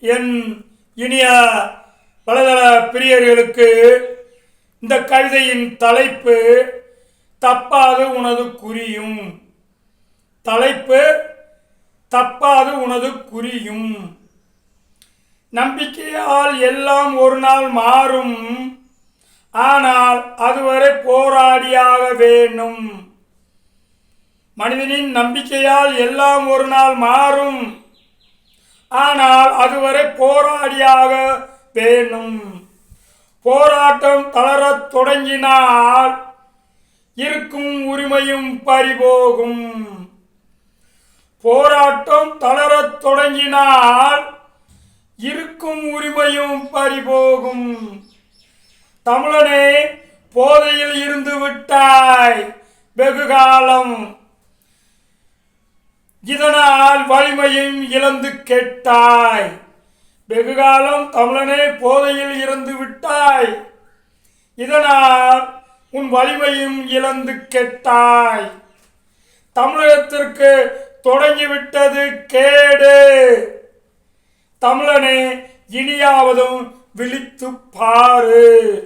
என் இனிய வலைதள பிரியர்களுக்கு இந்த கவிதையின் தலைப்பு தப்பாது உனது குறியும். தலைப்பு தப்பாது உனது குறியும். நம்பிக்கையால் எல்லாம் ஒரு நாள் மாறும். ஆனால் அதுவரை போராடியாக வேணும் மனிதனின் நம்பிக்கையால் எல்லாம் ஒரு நாள் மாறும். ஆனால் அதுவரை போராடியாக வேணும். போராட்டம் தளரத் தொடங்கினால் இருக்கும் உரிமையும் பறிபோகும். போராட்டம் தளரத் தொடங்கினால் இருக்கும் உரிமையும் பறிபோகும். தமிழனே போதையில் இருந்து விட்டாய் வெகுகாலம் இதனால் வலிமையும் இழந்து கெட்டாய். வெகுகாலம் தமிழனே போதையில் இருந்து விட்டாய். இதனால் உன் வலிமையும் இழந்து கெட்டாய். தமிழகத்திற்கு தொடங்கிவிட்டது கேடு. தமிழனே இனியாவதும் விழித்து பாரு.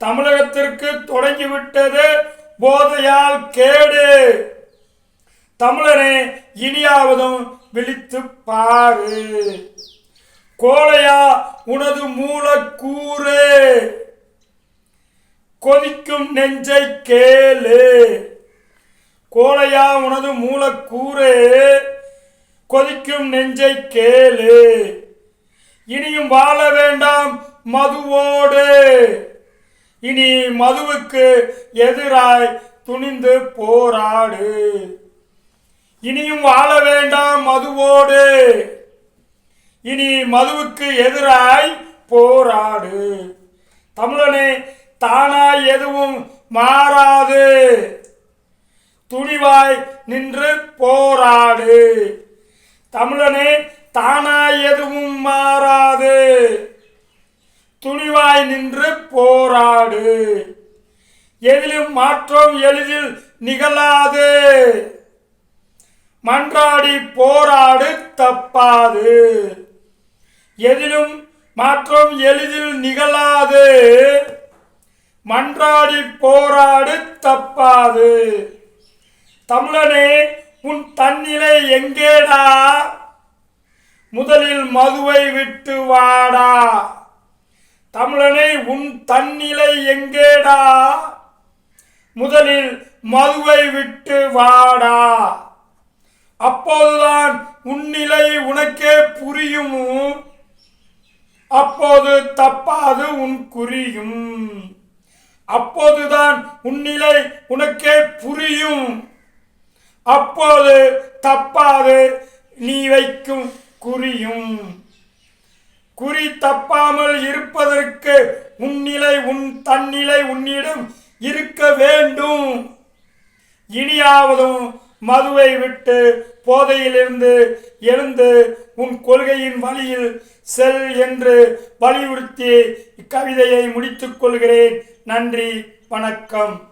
தமிழகத்திற்கு தொடங்கிவிட்டது போதையால் கேடு. தமிழனே இனியாவதும் விழித்து பாரு. கோழையா உனது மூலக்கூறு கொதிக்கும் நெஞ்சை கேளு. கோழையா உனது மூலக்கூறு கொதிக்கும் நெஞ்சை கேளு. இனியும் வாழ வேண்டாம் மதுவோடு. இனி மதுவுக்கு எதிராய் துணிந்து போராடு. இனியும் வாழ வேண்டாம் மதுவோடு. இனி மதுவுக்கு எதிராய் போராடு. தமிழனே தானாய் எதுவும் மாறாது. துணிவாய் நின்று போராடு. தமிழனே தானாய் எதுவும் மாறாது. துணிவாய் நின்று போராடு. எதிலும் மாற்றம் எளிதில் நிகழாது. மன்றாடி போராடு தப்பாது. எதிலும் மாற்றம் எளிதில் நிகழாது. மன்றாடி போராடு தப்பாது. தமிழனே உன் தன்னிலை எங்கேடா? முதலில் மதுவை விட்டு வாடா. தமிழனை உன் தன்னிலை எங்கேடா? முதலில் மதுவை விட்டு வாடா. அப்போதுதான் உன்னிலை உனக்கே புரியும். அப்போது தப்பாது உன் குறியும். அப்போதுதான் உன்னிலை உனக்கே புரியும். அப்போது தப்பாது நீ வைக்கும் குறியும். குறி தப்பாமல் இருப்பதற்கு உன்னிலை உன் தன்னிலை உன்னிடம் இருக்க வேண்டும். இனியாவதும் மதுவை விட்டு போதையிலிருந்து எழுந்து உன் கொள்கையின் வழியில் செல் என்று வலியுறுத்தி இக்கவிதையை முடித்துக் கொள்கிறேன். நன்றி வணக்கம்.